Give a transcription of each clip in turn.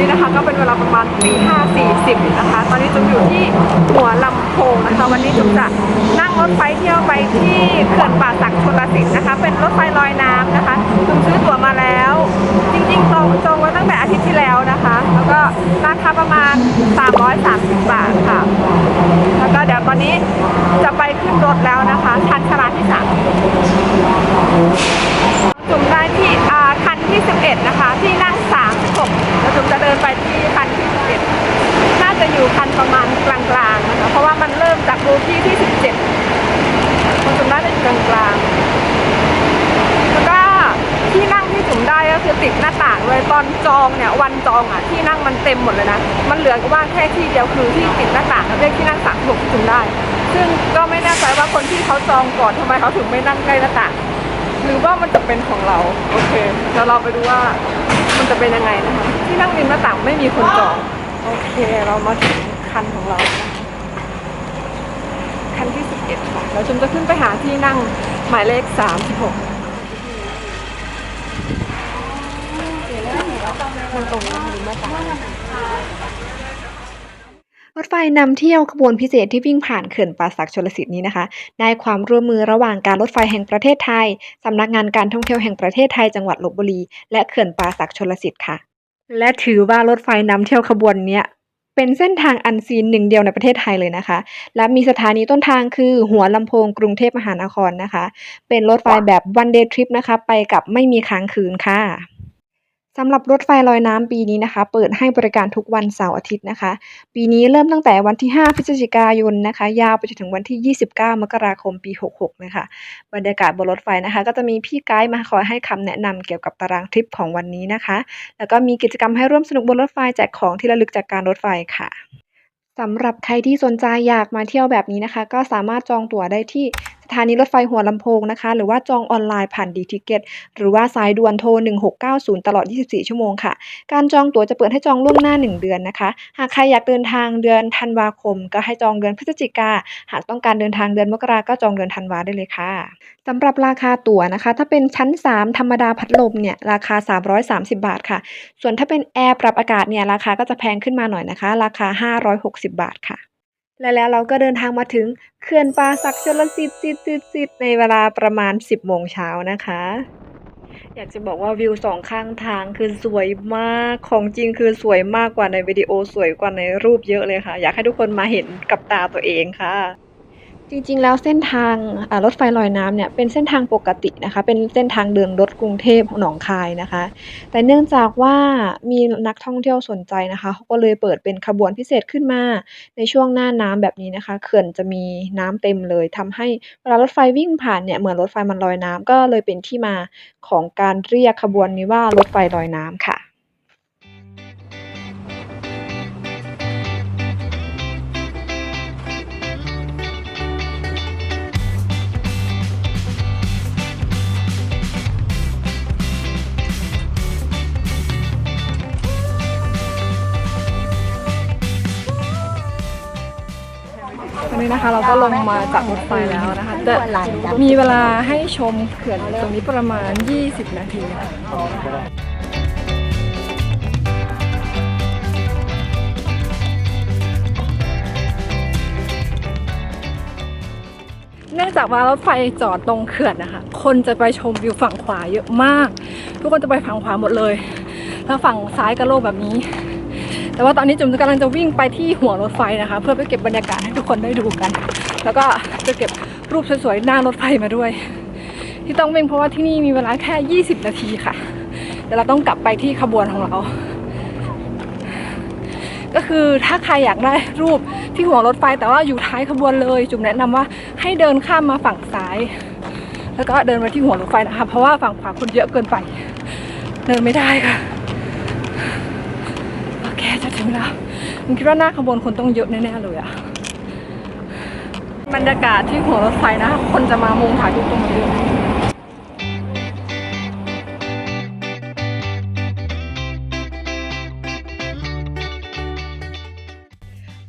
นี้นะคะก็เป็นเวลาประมาณตีห้าสี่สิบนะคะ ตอนนี้จุ๋มอยู่ที่หัวลำโพงนะคะ วันนี้จุ๋มจะนั่งรถไฟเที่ยวไปที่เขื่อนป่าสักชลสิทธิ์นะคะ เป็นรถไฟลอยน้ำนะคะจุ๋มซื้อตั๋วมาแล้ว จริงๆจองจองไว้ตั้งแต่อาทิตย์ที่แล้วนะคะ แล้วก็ราคาประมาณ 330 บาทค่ะ แล้วก็เดี๋ยวตอนนี้จะไปขึ้นรถแล้วนะคะชันชาลาที่สาม จุ่มได้ที่อ่าคันที่ 11 นะคะ ที่นั่ง36แล้วจุ่มจะเดินไปที่คันที่ 11 น่าจะอยู่คันประมาณกลางๆนะคะ เพราะว่ามันเริ่มจากรูที่ที่ 17มันจุ่มได้จะอยู่กลางๆแล้วก็ที่นั่งที่จุ่มได้ก็คือติดหน้าต่างเลยตอนจองเนี่ยวันจองอะที่นั่งมันเต็มหมดเลยนะ มันเหลือว่างแค่ ที่เดียวคือที่ติดหน้าต่างเรียกที่นั่ง36ที่จุ่มได้ ซึ่งก็ไม่แน่ใจว่าคนที่เขาจองก่อนทำไมเขาถึงไม่นั่งใกล้หน้าต่างหรือว่ามันจะเป็นของเราโอเคเดี๋ยวเราไปดูว่ามันจะเป็นยังไงนะคะที่นั่งริมหน้าต่างไม่มีคนจองโอเคเรามาถึงคันของเราคันที่11ค่ะแล้วฉันจะขึ้นไปหาที่นั่งหมายเลข36มันตรงริมหน้าต่าง ถไฟนำเที่ยวขบวนพิเศษที่วิ่งผ่านเขื่อนป่าสักชลสิทธิ์นี้นะคะ ได้ความร่วมมือระหว่างการรถไฟแห่งประเทศไทยสำนักงานการท่องเที่ยวแห่งประเทศไทยจังหวัดลบบุรี และเขื่อนป่าสักชลสิทธิ์ค่ะ และถือว่ารถไฟนำเที่ยวขบวนนี้เป็นเส้นทางอันซีนหนึ่งเดียวในประเทศไทยเลยนะคะ และมีสถานีต้นทางคือหัวลำโพงกรุงเทพมหานครนะคะ เป็นรถไฟแบบ one day trip นะคะ ไปกับไม่มีค้างคืนค่ะ สำหรับรถไฟลอยน้ำปีนี้นะคะ เปิดให้บริการทุกวันเสาร์อาทิตย์นะคะ ปีนี้เริ่มตั้งแต่วันที่ 5 พฤศจิกายนนะคะ ยาวไปจนถึงวันที่ 29 มกราคมปี 66 นะคะ บรรยากาศบนรถไฟนะคะ ก็จะมีพี่ไกด์มาคอยให้คำแนะนำเกี่ยวกับตารางทริปของวันนี้นะคะ แล้วก็มีกิจกรรมให้ร่วมสนุกบนรถไฟแจกของที่ระลึกจากการรถไฟค่ะสำหรับใครที่สนใจอยากมาเที่ยวแบบนี้นะคะ ก็สามารถจองตั๋วได้ที่ ถานีรถไฟหัวลำโพงนะคะ หรือว่าจองออนไลน์ผ่านดีทิเก็ตหรือว่าสายด่วนโทร 1690 ตลอด 24 ชั่วโมงค่ะ การจองตั๋วจะเปิดให้จองล่วงหน้า 1 เดือนนะคะ หากใครอยากเดินทางเดือนธันวาคม ก็ให้จองเดือนพฤศจิกา หากต้องการเดินทางเดือนมกราก็จองเดือนธันวาได้เลยค่ะสำหรับราคาตั๋วนะคะ ถ้าเป็นชั้น 3 ธรรมดาพัดลมเนี่ยราคา 330 บาทค่ะ ส่วนถ้าเป็นแอร์ปรับอากาศเนี่ยราคาก็จะแพงขึ้นมาหน่อยนะคะ ราคา 560 บาทค่ะ และแล้วเราก็เดินทางมาถึงเขื่อนป่าสักชลสิทธิ์สิทธิ์สิทธิ์สิทธิ์ในเวลาประมาณ 10โมงเช้านะคะ อยากจะบอกว่าวิวสองข้างทางคือสวยมากของจริงคือสวยมากกว่าในวิดีโอสวยกว่าในรูปเยอะเลยค่ะ อยากให้ทุกคนมาเห็นกับตาตัวเองค่ะ จริงๆ แล้วเส้นทางรถไฟลอยน้ำเนี่ยเป็นเส้นทางปกตินะคะ เป็นเส้นทางเดินรถกรุงเทพหนองคายนะคะ แต่เนื่องจากว่ามีนักท่องเที่ยวสนใจนะคะเขาก็เลยเปิดเป็นขบวนพิเศษขึ้นมาในช่วงหน้าน้ำแบบนี้นะคะ เขื่อนจะมีน้ำเต็มเลยทำให้เวลารถไฟวิ่งผ่านเนี่ยเหมือนรถไฟมันลอยน้ำก็เลยเป็นที่มาของการเรียกขบวนนี้ว่ารถไฟลอยน้ำค่ะ นะคะ เราก็ลงมาจากรถไฟแล้วนะคะแต่มีเวลาให้ชมเขื่อนตรงนี้ประมาณ 20 นาทีค่ะเนื่องจากว่ารถไฟจอดตรงเขื่อนนะคะ คนจะไปชมวิวฝั่งขวาเยอะมาก ทุกคนจะไปฝั่งขวาหมดเลย แล้วฝั่งซ้ายก็โล่งแบบนี้ แต่ว่าตอนนี้จุ๋มกำลังจะวิ่งไปที่หัวรถไฟนะคะ เพื่อไปเก็บบรรยากาศให้ทุกคนได้ดูกัน แล้วก็จะเก็บรูปสวยๆหน้ารถไฟมาด้วย ที่ต้องวิ่งเพราะว่าที่นี่มีเวลาแค่ 20 นาทีค่ะเดี๋ยวเราต้องกลับไปที่ขบวนของเรา ก็คือถ้าใครอยากได้รูปที่หัวรถไฟแต่ว่าอยู่ท้ายขบวนเลย จุ๋มแนะนำว่าให้เดินข้ามมาฝั่งซ้าย แล้วก็เดินไปที่หัวรถไฟนะคะเพราะว่าฝั่งขวาคนเยอะเกินไป เดินไม่ได้ค่ะ มึงแล้วผมคิดว่าหน้าขบวนคนต้องเยอะแน่ๆเลยอะบรรยากาศที่หัวรถไฟนะ คนจะมามุงถ่ายรูปตรงนี้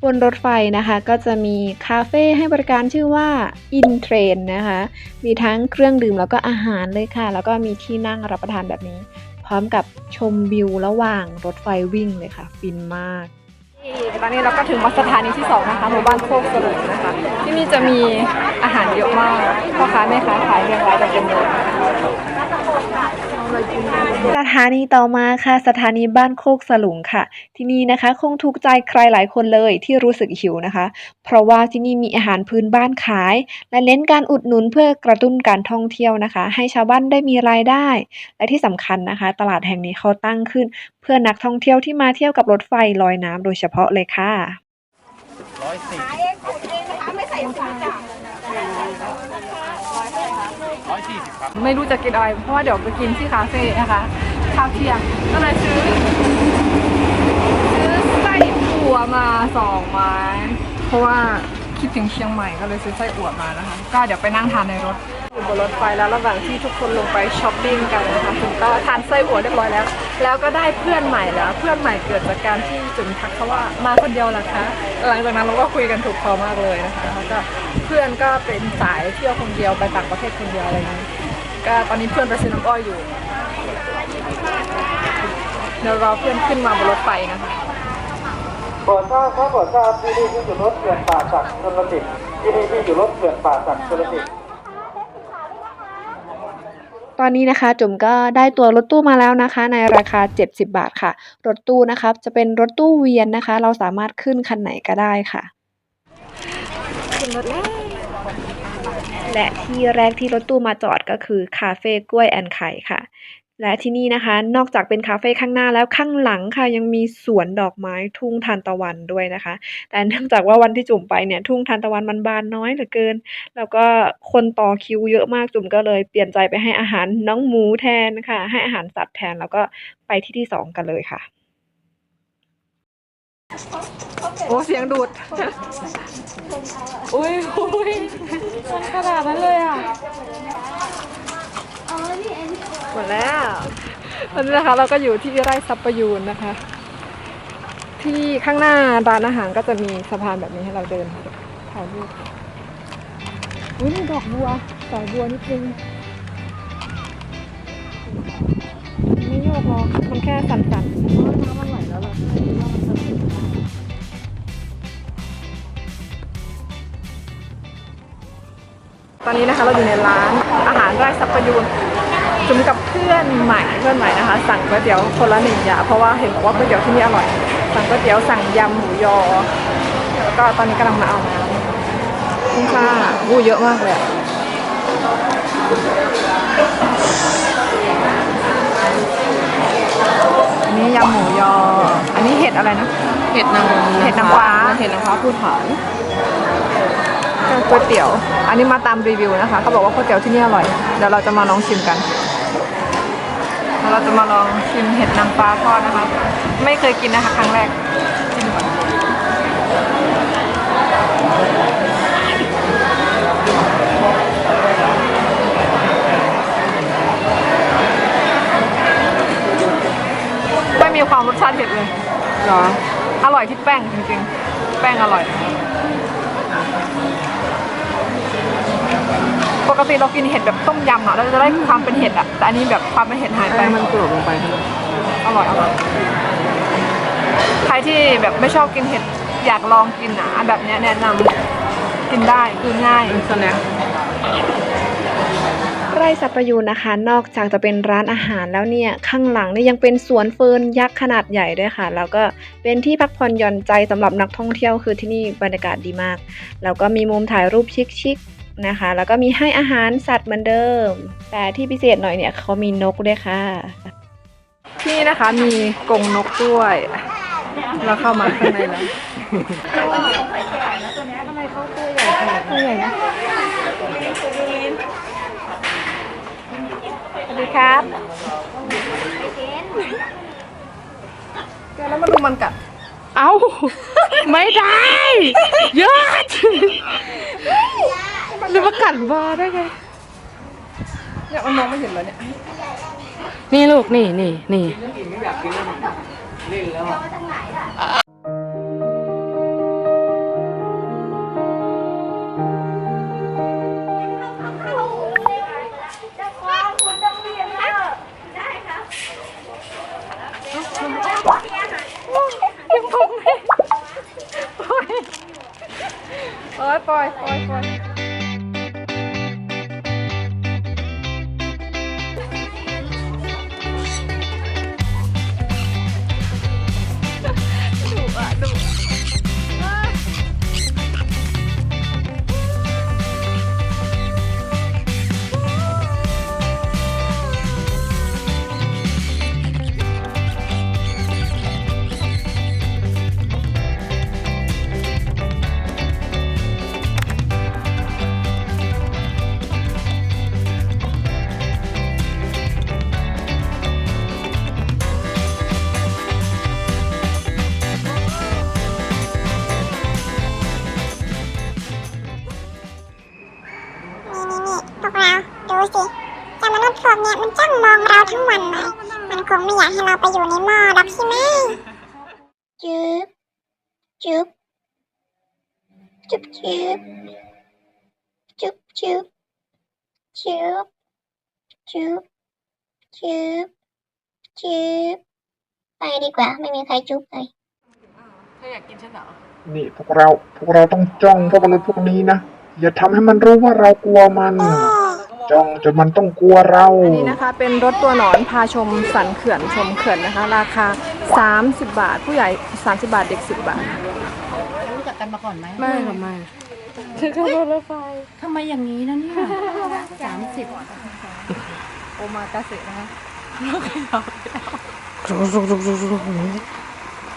บนรถไฟนะคะก็จะมีคาเฟ่ให้บริการชื่อว่า In Train นะคะ มีทั้งเครื่องดื่มแล้วก็อาหารเลยค่ะ แล้วก็มีที่นั่งรับประทานแบบนี้ ร้อมกับชมวิวระหว่างรถไฟวิ่งเลยค่ะ ฟินมากตอนนี้เราก็ถึงมาสถานีที่สองนะคะหมู่บ้านโคกสลุงนะคะ ที่นี่จะมีอาหารเยอะมากพ่อค้าแม่ค้าขายเรียงรายกันเต็มเลย สถานีต่อมาค่ะ สถานีบ้านโคกสลุงค่ะ ที่นี่นะคะคงถูกใจใครหลายคนเลยที่รู้สึกหิวนะคะ เพราะว่าที่นี่มีอาหารพื้นบ้านขาย และเน้นการอุดหนุนเพื่อกระตุ้นการท่องเที่ยวนะคะ ให้ชาวบ้านได้มีรายได้ และที่สำคัญนะคะ ตลาดแห่งนี้เขาตั้งขึ้น เพื่อนักท่องเที่ยวที่มาเที่ยวกับรถไฟลอยน้ำโดยเฉพาะเลยค่ะะะไม่ใส่ฝา 20ครับไม่รู้จะกินอะไรเพราะว่าเดี๋ยวจะกินที่คาเฟ่นะคะข้าวเที่ยงก็เลยซื้อซื้อไส้อั่วมาสองไม้เพราะว่าคิดถึงเชียงใหม่ก็เลยซื้อไส้อั่วมานะคะ ก็เดี๋ยวไปนั่งทานในรถ อยู่บนรถไฟแล้วระหว่างที่ทุกคนลงไปช้อปปิ้งกันนะคะถึงก็ทานไส้อั่วเรียบร้อยแล้ว แล้วก็ได้เพื่อนใหม่แล้ว เพื่อนใหม่เกิดจากการที่จุ๋มทักเขาว่ามาคนเดียวเหรอคะหลังจากนั้นเราก็คุยกันถูกคอมากเลยนะคะแล้วก็เพื่อนก็เป็นสายเที่ยวคนเดียวไปต่างประเทศคนเดียวอะไรอย่างนี้ก็ตอนนี้เพื่อนไปซื้อน้ำอ้อยอยู่เดี๋ยวรอเพื่อนขึ้นมาบนรถไฟนะคะโปรดทราบครับโปรดทราบที่นี่ที่อยู่รถเขื่อนป่าสักชนลสิทธิ์ที่นี่ที่อยู่รถเขื่อนป่าสักชนลสิทธิ์ ตอนนี้นะคะจุ๋มก็ได้ตัวรถตู้มาแล้วนะคะ ในราคา 70 บาทค่ะ รถตู้นะคะจะเป็นรถตู้เวียนนะคะ เราสามารถขึ้นคันไหนก็ได้ค่ะขึ้นรถแล้วและที่แรกที่รถตู้มาจอดก็คือคาเฟ่กล้วยแอนไข่ค่ะ และที่นี่นะคะ นอกจากเป็นคาเฟ่ข้างหน้าแล้วข้างหลังค่ะ ยังมีสวนดอกไม้ทุ่งทานตะวันด้วยนะคะ แต่เนื่องจากว่าวันที่จุ่มไปเนี่ยทุ่งทานตะวันมันบานน้อยเหลือเกิน แล้วก็คนต่อคิวเยอะมากจุ่มก็เลยเปลี่ยนใจไปให้อาหารน้องหมูแทนค่ะ ให้อาหารสัตว์แทนแล้วก็ไปที่ที่สองกันเลยค่ะ โอ้เสียงดูด อุ้ยอุ้ยมันขนาดนั้นเลยอะ หมดแล้วตอนนี้นะคะเราก็อยู่ที่ไร่ซับประยูนนะคะ ที่ข้างหน้าร้านอาหารก็จะมีสะพานแบบนี้ให้เราเดินถ่ายรูปอุ้ยมีดอกบัวดอกบัวนิดนึงไม่โยกหรอกมันแค่สั่นๆน้ำมันไหลแล้วเหรอตอนนี้นะคะเราอยู่ในร้านอาหารไร่ซับประยูน จุ่มกับเพื่อนใหม่เพื่อนใหม่นะคะ สั่งก๋วยเตี๋ยวคนละหนึ่งอย่างเพราะว่าเห็นบอกว่าก๋วยเตี๋ยวที่นี่อร่อย สั่งก๋วยเตี๋ยวสั่งยำหมูยอแล้วก็ตอนนี้กำลังมาเอาน้ำคุ้มค่าอู้เยอะมากเลยอะอันนี้ยำหมูยอ อันนี้เห็ดอะไรนะ เห็ดนางเห็ดนางฟ้าเห็ดนางฟ้าภูฐานก๋วยเตี๋ยว อันนี้มาตามรีวิวนะคะ เขาบอกว่าก๋วยเตี๋ยวที่นี่อร่อย เดี๋ยวเราจะมาลองชิมกันแล้ว เราจะมาลองชิมเห็ดนางฟ้าทอดนะคะ ไม่เคยกินนะคะครั้งแรกชิมก่อนไม่มีความรสชาติเผ็ดเลย เหรอ อร่อยที่แป้งจริงๆ แป้งอร่อย ปกติเรากินเห็ดแบบต้มยำอะเราจะได้ความเป็นเห็ดอะแต่อันนี้แบบความเป็นเห็ดหายไปแป้งมันกรอบลงไปทั้งอร่อยอร่อยใครที่แบบไม่ชอบกินเห็ดอยากลองกินอะอันแบบเนี้ยแนะนำกินได้คือง่ายเป็นสแน็คไร่สัปยูนนะคะ นอกจากจะเป็นร้านอาหารแล้วเนี่ย ข้างหลังเนี่ยยังเป็นสวนเฟิร์นยักษ์ขนาดใหญ่ด้วยค่ะ แล้วก็เป็นที่พักผ่อนหย่อนใจสำหรับนักท่องเที่ยวคือที่นี่บรรยากาศดีมาก แล้วก็มีมุมถ่ายรูปชิคๆ นะคะ แล้วก็มีให้อาหารสัตว์เหมือนเดิม แต่ที่พิเศษหน่อยเนี่ยเขามีนกด้วยค่ะ ที่นี่นะคะมีกรงนกด้วย เราเข้ามาข้างในแล้วตัวใหญ่นะสวัสดีครับแกแล้วมาดูมันกัด เอ้าไม่ได้เยอะ หรือว่ากัดวาได้ไงเนี่ยมันมองไม่เห็นเหรอเนี่ยนี่ลูกนี่นี่นี่กินไม่อยากกินเล่นแล้วยังพงเลยปล่ยปล่อยปล่อยปล่อย ดูสิเจ้ามนุษย์พวกเนี้ยมันจ้องมองเราทั้งวันเลย มันคงไม่อยากให้เราไปอยู่ในหม้อหรอกใช่ไหมจุ๊บจุ๊บจุ๊บจุ๊บจุ๊บจุ๊บจุ๊บจุ๊บจุ๊บจุ๊บไปดีกว่า ไม่มีใครจุ๊บเลยเธออยากกินฉันเหรอนี่พวกเราพวกเราต้องจ้องพวกมนุษย์พวกนี้นะ อย่าทำให้มันรู้ว่าเรากลัวมัน จ้องจนมันต้องกลัวเราอันนี้นะคะ เป็นรถตัวหนอนพาชมสันเขื่อนชมเขื่อนนะคะ ราคา 30 บาท ผู้ใหญ่ 30 บาทเด็ก 10 บาท รู้จักกันมาก่อนไหมไม่ค่ะไม่คือขับรถรถไฟทำไมอย่างนี้นะเนี่ยสามสิบโอมากาเสะนะคะ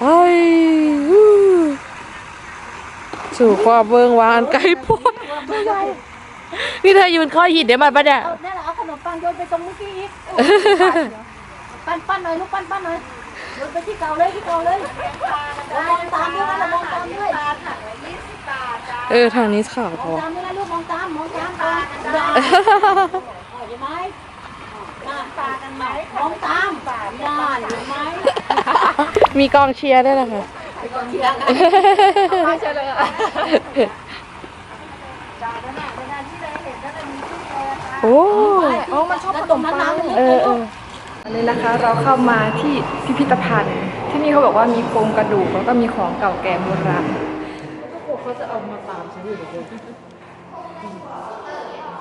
เฮ้ยอู้สู่ความเบิงวานไกลโพด นี่เธอยืนข้อหินเดี๋ยวมันปะเนี่ยเอาเนี่ยแหละเอาขนมปังโยนไปตรงเมื่อกี้อีกปั้นปั้นหน่อยลูกปั้นปั้นหน่อยโยนไปที่เก่าเลยที่เก่าเลยมองตามด้วยนะมองตามด้วยเออทางนี้ข่าวมพองอตามด้วยนะลูกมองตามมองตามตาตาเห็นไหมตากันไหมมองตามย่าเห็นไหมมีกองเชียร์ด้วยนะคะไม่ใช่เลยอะ โอ้โอ้มันชอบขนมปังเออเอออันนี้นะคะเราเข้ามาที่พิพิธภัณฑ์ ที่นี่เขาบอกว่ามีโครงกระดูกแล้วก็มีของเก่าแก่โบราณ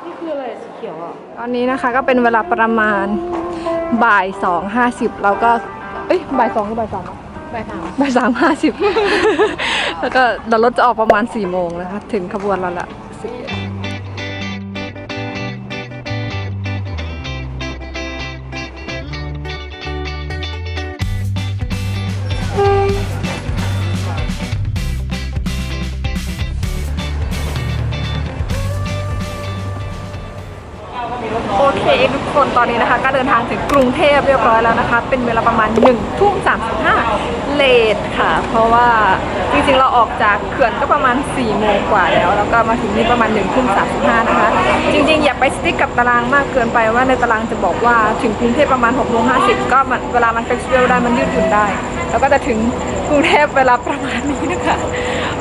นี่คืออะไรสีเขียวอะ ตอนนี้นะคะก็เป็นเวลาประมาณบ่ายสองห้าสิบเราก็ เอ้ยบ่ายสองหรือบ่ายสามบ่ายสามบ่ายสามห้าสิบแล้วก็เดี๋ยวรถจะออกประมาณสี่โมงนะคะ ถึงขบวนเราละสิบเอ็ด คนตอนนี้นะคะ ก็เดินทางถึงกรุงเทพเรียบร้อยแล้วนะคะ เป็นเวลาประมาณ1นึ่ทุ่มสามสิบห้าเลทค่ะ เพราะว่าจริงๆเราออกจากเขื่อนก็ประมาณ4ี่โมงกว่าแล้ว แล้วก็มาถึงนี่ประมาณ1นึ่ทุ่มสามสิบห้านะคะ จริงๆ อย่าไปสติ๊กกับตารางมากเกินไปว่าในตารางจะบอกว่าถึงกรุงเทพประมาณ6กโมงห้าสิบก็เวลามันเฟกซ์เวลได้มันยืดหยุ่นได้ แล้วก็จะถึง กรุงเทพเวลาประมาณนี้นะคะ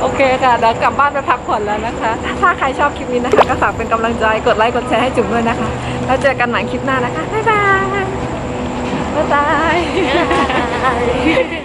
โอเคค่ะเดี๋ยวกลับบ้านไปพักผ่อนแล้วนะคะ ถ้าใครชอบคลิปนี้นะคะ ก็ฝากเป็นกำลังใจกดไลค์กดแชร์ให้จุ๋มด้วยนะคะ แล้วเจอกันใหม่คลิปหน้านะคะบ๊ายบายบ๊ายบาย